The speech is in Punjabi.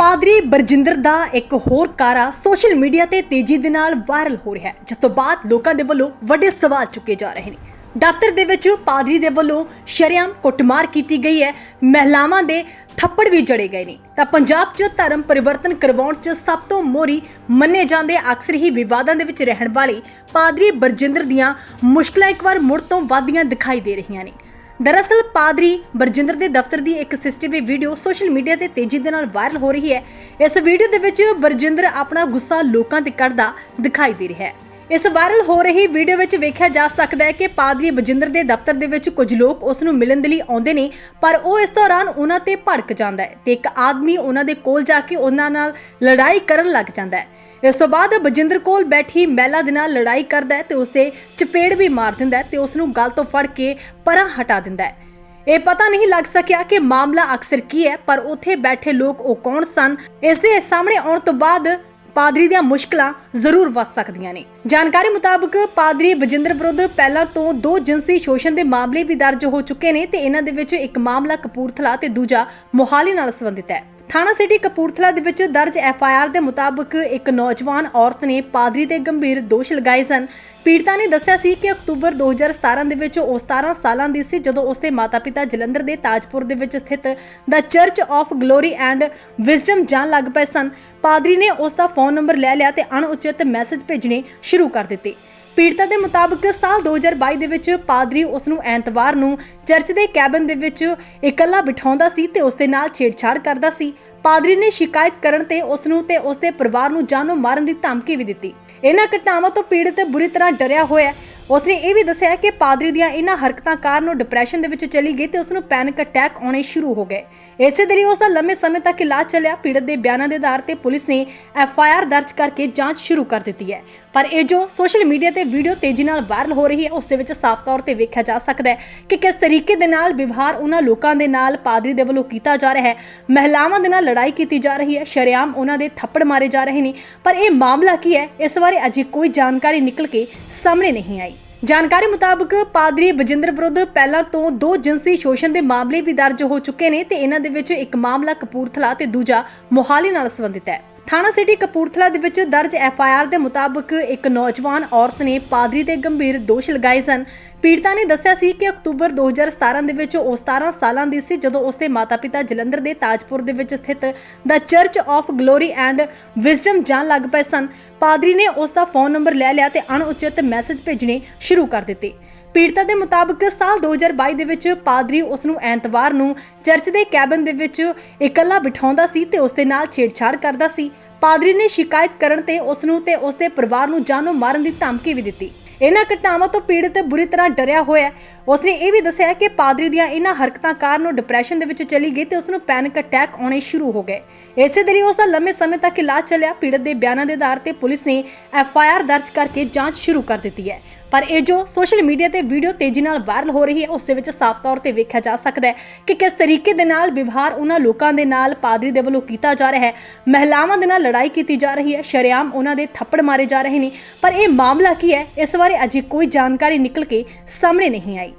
ਪਾਦਰੀ ਬਰਜਿੰਦਰ ਦਾ ਇੱਕ ਹੋਰ ਕਾਰਾ ਸੋਸ਼ਲ ਮੀਡੀਆ ਤੇ ਤੇਜ਼ੀ ਦੇ ਨਾਲ ਵਾਇਰਲ ਹੋ ਰਿਹਾ ਹੈ, ਜਿਸ ਤੋਂ ਬਾਅਦ ਲੋਕਾਂ ਦੇ ਵੱਲੋਂ ਵੱਡੇ ਸਵਾਲ ਚੁੱਕੇ ਜਾ ਰਹੇ ਨੇ। ਦਫ਼ਤਰ ਦੇ ਵਿੱਚ ਪਾਦਰੀ ਦੇ ਵੱਲੋਂ ਸ਼ਰੇਆਮ ਕੁੱਟਮਾਰ ਕੀਤੀ ਗਈ ਹੈ, ਮਹਿਲਾਵਾਂ ਦੇ ਥੱਪੜ ਵੀ ਜੜੇ ਗਏ ਨੇ। ਤਾਂ ਪੰਜਾਬ 'ਚ ਧਰਮ ਪਰਿਵਰਤਨ ਕਰਵਾਉਣ 'ਚ ਸਭ ਤੋਂ ਮੋਰੀ ਮੰਨੇ ਜਾਂਦੇ ਅਕਸਰ ਹੀ ਵਿਵਾਦਾਂ ਦੇ ਵਿੱਚ ਰਹਿਣ ਵਾਲੇ ਪਾਦਰੀ ਬਰਜਿੰਦਰ ਦੀਆਂ ਮੁਸ਼ਕਲਾਂ ਇੱਕ ਵਾਰ ਮੁੜ ਤੋਂ ਵੱਧਦੀਆਂ ਦਿਖਾਈ ਦੇ ਰਹੀਆਂ ਨੇ। ਦਰਅਸਲ ਪਾਦਰੀ ਬਰਜਿੰਦਰ ਦੇ ਦਫ਼ਤਰ ਦੀ ਇੱਕ ਸੀਸੀਟੀਵੀ ਵੀਡੀਓ ਸੋਸ਼ਲ ਮੀਡੀਆ ਤੇ ਤੇਜ਼ੀ ਦੇ ਨਾਲ ਵਾਇਰਲ ਹੋ ਰਹੀ ਹੈ। ਇਸ ਵੀਡੀਓ ਦੇ ਵਿੱਚ ਬਰਜਿੰਦਰ ਆਪਣਾ ਗੁੱਸਾ ਲੋਕਾਂ ਤੇ ਕੱਢਦਾ ਦਿਖਾਈ ਦੇ ਰਿਹਾ ਹੈ। ਇਸ ਵਾਇਰਲ ਹੋ ਰਹੀ ਵੀਡੀਓ ਵਿੱਚ ਵੇਖਿਆ ਜਾ ਸਕਦਾ ਹੈ ਕਿ ਪਾਦਰੀ ਬਰਜਿੰਦਰ ਦੇ ਦਫ਼ਤਰ ਦੇ ਵਿੱਚ ਕੁਝ ਲੋਕ ਉਸ ਨੂੰ ਮਿਲਣ ਦੇ ਲਈ ਆਉਂਦੇ ਨੇ, ਪਰ ਉਹ ਇਸ ਦੌਰਾਨ ਉਹਨਾਂ ਤੇ ਭੜਕ ਜਾਂਦਾ ਹੈ ਤੇ ਇੱਕ ਆਦਮੀ ਉਹਨਾਂ ਦੇ ਕੋਲ ਜਾ ਕੇ ਉਹਨਾਂ ਨਾਲ ਲੜਾਈ ਕਰਨ ਲੱਗ ਜਾਂਦਾ ਹੈ। ਇਸ ਤੋਂ ਬਾਅਦ ਬਜਿੰਦਰ ਕੋਲ ਬੈਠੀ ਮਹਿਲਾ ਦੇ ਨਾਲ ਲੜਾਈ ਕਰਦਾ ਹੈ ਤੇ ਉਸਦੇ ਚਪੇੜ ਵੀ ਮਾਰ ਦਿੰਦਾ ਹੈ ਤੇ ਉਸ ਨੂੰ ਗਲ ਤੋਂ ਫੜ ਕੇ ਪਰਾਂ ਹਟਾ ਦਿੰਦਾ ਹੈ। ਇਹ ਪਤਾ ਨਹੀਂ ਲੱਗ ਸਕਿਆ ਕਿ ਮਾਮਲਾ ਅਕਸਰ ਕੀ ਹੈ, ਪਰ ਉੱਥੇ ਬੈਠੇ ਲੋਕ ਉਹ ਕੌਣ ਸਨ ਇਸ ਦੇ ਸਾਹਮਣੇ ਆਉਣ ਤੋਂ ਬਾਅਦ ਪਾਦਰੀ ਦੀਆਂ ਮੁਸ਼ਕਲਾਂ ਜ਼ਰੂਰ ਵੱਧ ਸਕਦੀਆਂ ਨੇ। ਜਾਣਕਾਰੀ ਮੁਤਾਬਕ ਪਾਦਰੀ ਬਜਿੰਦਰ ਵਿਰੁੱਧ ਪਹਿਲਾਂ ਤੋਂ ਦੋ ਜਿਨਸੀ ਸ਼ੋਸ਼ਣ ਦੇ ਮਾਮਲੇ ਵੀ ਦਰਜ ਹੋ ਚੁੱਕੇ ਨੇ ਤੇ ਇਹਨਾਂ ਦੇ ਵਿੱਚ ਇੱਕ ਮਾਮਲਾ ਕਪੂਰਥਲਾ ਤੇ ਦੂਜਾ ਮੋਹਾਲੀ ਨਾਲ ਸੰਬੰਧਿਤ ਹੈ। ਥਾਣਾ ਸਿਟੀ ਕਪੂਰਥਲਾ ਦੇ ਵਿੱਚ ਦਰਜ ਐਫ ਆਈ ਆਰ ਦੇ ਮੁਤਾਬਕ ਇੱਕ ਨੌਜਵਾਨ ਔਰਤ ਨੇ ਪਾਦਰੀ ਤੇ ਗੰਭੀਰ ਦੋਸ਼ ਲਗਾਏ ਸਨ। ਪੀੜਤਾ ਨੇ ਦੱਸਿਆ ਸੀ ਕਿ ਅਕਤੂਬਰ 2017 ਦੇ ਵਿੱਚ ਉਹ 17 ਸਾਲਾਂ ਦੀ ਸੀ, ਜਦੋਂ ਉਸਦੇ ਮਾਤਾ-ਪਿਤਾ ਜਲੰਧਰ ਦੇ ਤਾਜਪੁਰ ਦੇ ਵਿੱਚ ਸਥਿਤ ਦਾ church of glory and wisdom ਜਾਣ ਲੱਗ ਪਏ ਸਨ। ਪਾਦਰੀ ਨੇ ਉਸ ਦਾ ਫੋਨ ਨੰਬਰ ਲੈ ਲਿਆ ਤੇ ਅਣਉਚਿਤ ਮੈਸੇਜ ਭੇਜਣੇ ਸ਼ੁਰੂ ਕਰ ਦਿੱਤੇ। ਪੀੜਤਾ ਦੇ ਮੁਤਾਬਕ ਸਾਲ 2022 ਦੇ ਵਿੱਚ ਪਾਦਰੀ ਉਸ ਨੂੰ ਐਤਵਾਰ ਨੂੰ ਚਰਚ ਦੇ ਕੈਬਨ ਦੇ ਵਿੱਚ ਇਕੱਲਾ ਬਿਠਾਉਂਦਾ ਸੀ ਤੇ ਉਸ ਦੇ ਨਾਲ ਛੇੜਛਾੜ ਕਰਦਾ ਸੀ। ਪਾਦਰੀ ਨੇ ਸ਼ਿਕਾਇਤ ਕਰਨ ਤੇ ਉਸ ਨੂੰ ਤੇ ਉਸ ਦੇ ਪਰਿਵਾਰ ਨੂੰ ਜਾਨੋਂ ਮਾਰਨ ਦੀ ਧਮਕੀ ਵੀ ਦਿੱਤੀ। ਇਹਨਾਂ ਘਟਨਾਵਾਂ ਤੋਂ ਪੀੜਤ ਬੁਰੀ ਤਰ੍ਹਾਂ ਡਰਿਆ ਹੋਇਆ ਹੈ। ਉਸਨੇ ਇਹ ਵੀ ਦੱਸਿਆ ਕਿ ਪਾਦਰੀ ਦੀਆਂ ਇਹਨਾਂ ਹਰਕਤਾਂ ਕਾਰਨ ਉਹ ਡਿਪਰੈਸ਼ਨ ਦੇ ਵਿੱਚ ਚਲੀ ਗਈ ਤੇ ਉਸ ਨੂੰ ਪੈਨਿਕ ਅਟੈਕ ਆਉਣੇ ਸ਼ੁਰੂ ਹੋ ਗਏ। ਇਸੇ ਦੇ ਲਈ ਉਸ ਦਾ ਲੰਮੇ ਸਮੇਂ ਤੱਕ ਇਲਾਜ ਚੱਲਿਆ। ਪੀੜਤ ਦੇ ਬਿਆਨਾਂ ਦੇ ਆਧਾਰ ਤੇ ਪੁਲਿਸ ਨੇ ਐਫ ਆਈ ਆਰ ਦਰਜ ਕਰਕੇ ਜਾਂਚ ਸ਼ੁਰੂ ਕਰ ਦਿੱਤੀ ਹੈ। ਪਰ ਇਹ ਜੋ ਸੋਸ਼ਲ ਮੀਡੀਆ ਤੇ ਵੀਡੀਓ ਤੇਜ਼ੀ ਨਾਲ ਵਾਇਰਲ ਹੋ ਰਹੀ ਹੈ, ਉਸ ਦੇ ਵਿੱਚ ਸਾਫ਼ ਤੌਰ ਤੇ ਵੇਖਿਆ ਜਾ ਸਕਦਾ ਹੈ ਕਿ ਕਿਸ ਤਰੀਕੇ ਦੇ ਨਾਲ ਵਿਵਹਾਰ ਉਹਨਾਂ ਲੋਕਾਂ ਦੇ ਨਾਲ ਪਾਦਰੀ ਦੇ ਵੱਲੋਂ ਕੀਤਾ ਜਾ ਰਿਹਾ ਹੈ। ਮਹਿਲਾਵਾਂ ਦੇ ਨਾਲ ਲੜਾਈ ਕੀਤੀ ਜਾ ਰਹੀ ਹੈ, ਸ਼ਰੇਆਮ ਉਹਨਾਂ ਦੇ ਥੱਪੜ ਮਾਰੇ ਜਾ ਰਹੇ ਨੇ। ਪਰ ਇਹ ਮਾਮਲਾ ਕੀ ਹੈ, ਇਸ ਬਾਰੇ ਅਜੇ ਕੋਈ ਜਾਣਕਾਰੀ ਨਿਕਲ ਕੇ ਸਾਹਮਣੇ ਨਹੀਂ ਆਈ। ਜਾਣਕਾਰੀ ਮੁਤਾਬਕ ਪਾਦਰੀ ਬਜਿੰਦਰ ਵਿਰੁੱਧ ਪਹਿਲਾਂ ਤੋਂ ਦੋ ਜਿਨਸੀ ਸ਼ੋਸ਼ਣ ਦੇ ਮਾਮਲੇ ਵੀ ਦਰਜ ਹੋ ਚੁੱਕੇ ਨੇ ਤੇ ਇਹਨਾਂ ਦੇ ਵਿੱਚ ਇੱਕ ਮਾਮਲਾ ਕਪੂਰਥਲਾ ਤੇ ਦੂਜਾ ਮੋਹਾਲੀ ਨਾਲ ਸੰਬੰਧਿਤ ਹੈ। ਥਾਣਾ ਸਿਟੀ ਕਪੂਰਥਲਾ ਦੇ ਵਿੱਚ ਦਰਜ ਐਫ ਆਈ ਆਰ ਦੇ ਮੁਤਾਬਕ ਇੱਕ ਨੌਜਵਾਨ ਔਰਤ ਨੇ ਪਾਦਰੀ ਤੇ ਗੰਭੀਰ ਦੋਸ਼ ਲਗਾਏ ਸਨ। ਪੀੜਤਾ ਨੇ ਦੱਸਿਆ ਸੀ ਕਿ ਅਕਤੂਬਰ 2017 ਦੇ ਵਿੱਚ ਉਹ 17 ਸਾਲਾਂ ਦੀ ਸੀ, ਜਦੋਂ ਉਸਦੇ ਮਾਤਾ-ਪਿਤਾ ਜਲੰਧਰ ਦੇ ਤਾਜਪੁਰ ਦੇ ਵਿੱਚ ਸਥਿਤ ਦਾ church of glory and wisdom ਜਾਣ ਲੱਗ ਪਏ ਸਨ। ਪਾਦਰੀ ਨੇ ਉਸ ਦਾ ਫੋਨ ਨੰਬਰ ਲੈ ਲਿਆ ਤੇ ਅਣਉਚਿਤ ਮੈਸੇਜ ਭੇਜਣੇ ਸ਼ੁਰੂ ਕਰ ਦਿੱਤੇ। ਪੀੜਤਾ ਦੇ ਮੁਤਾਬਕ ਸਾਲ 2022 ਦੇ ਵਿੱਚ ਪਾਦਰੀ ਉਸ ਨੂੰ ਐਤਵਾਰ ਨੂੰ ਚਰਚ ਦੇ ਕੈਬਨ ਦੇ ਵਿੱਚ ਇਕੱਲਾ ਬਿਠਾਉਂਦਾ ਸੀ ਤੇ ਉਸ ਦੇ ਨਾਲ ਛੇੜਛਾੜ ਕਰਦਾ ਸੀ। ਪਾਦਰੀ ਨੇ ਸ਼ਿਕਾਇਤ ਕਰਨ ਤੇ ਉਸ ਨੂੰ ਤੇ ਉਸ ਦੇ ਪਰਿਵਾਰ ਨੂੰ ਜਾਨੋਂ ਮਾਰਨ ਦੀ ਧਮਕੀ ਵੀ ਦਿੱਤੀ। ਇਹਨਾਂ ਘਟਨਾਵਾਂ ਤੋਂ ਪੀੜਤ ਬੁਰੀ ਤਰ੍ਹਾਂ ਡਰਿਆ ਹੋਇਆ ਹੈ। ਉਸਨੇ ਇਹ ਵੀ ਦੱਸਿਆ ਕਿ ਪਾਦਰੀ ਦੀਆਂ ਇਹਨਾਂ ਹਰਕਤਾਂ ਕਾਰਨ ਉਹ ਡਿਪਰੈਸ਼ਨ ਦੇ ਵਿੱਚ ਚਲੀ ਗਈ ਤੇ ਉਸ ਨੂੰ ਪੈਨਿਕ ਅਟੈਕ ਆਉਣੇ ਸ਼ੁਰੂ ਹੋ ਗਏ। ਇਸੇ ਦੇ ਲਈ ਉਸ ਦਾ ਲੰਮੇ ਸਮੇਂ ਤੱਕ ਇਲਾਜ ਚੱਲਿਆ। ਪੀੜਤ ਦੇ ਬਿਆਨਾਂ ਦੇ ਆਧਾਰ ਤੇ ਪੁਲਿਸ ਨੇ ਐਫ ਆਈ ਆਰ ਦਰਜ ਕਰਕੇ ਜਾਂਚ ਸ਼ੁਰੂ ਕਰ ਦਿੱਤੀ ਹੈ। ਪਰ ਇਹ ਜੋ ਸੋਸ਼ਲ ਮੀਡੀਆ ਤੇ ਵੀਡੀਓ ਤੇਜ਼ੀ ਨਾਲ ਵਾਇਰਲ ਹੋ ਰਹੀ ਹੈ, ਉਸ ਦੇ ਵਿੱਚ ਸਾਫ਼ ਤੌਰ ਤੇ ਵੇਖਿਆ ਜਾ ਸਕਦਾ ਹੈ ਕਿ ਕਿਸ ਤਰੀਕੇ ਦੇ ਨਾਲ ਵਿਵਹਾਰ ਉਹਨਾਂ ਲੋਕਾਂ ਦੇ ਨਾਲ ਪਾਦਰੀ ਦੇ ਵੱਲੋਂ ਕੀਤਾ ਜਾ ਰਿਹਾ ਹੈ। ਮਹਿਲਾਵਾਂ ਦੇ ਨਾਲ ਲੜਾਈ ਕੀਤੀ ਜਾ ਰਹੀ ਹੈ, ਸ਼ਰੇਆਮ ਉਹਨਾਂ ਦੇ ਥੱਪੜ ਮਾਰੇ ਜਾ ਰਹੇ ਨੇ। ਪਰ ਇਹ ਮਾਮਲਾ ਕੀ ਹੈ? ਇਸ ਬਾਰੇ ਅਜੇ ਕੋਈ ਜਾਣਕਾਰੀ ਨਿਕਲ ਕੇ ਸਾਹਮਣੇ ਨਹੀਂ ਆਈ।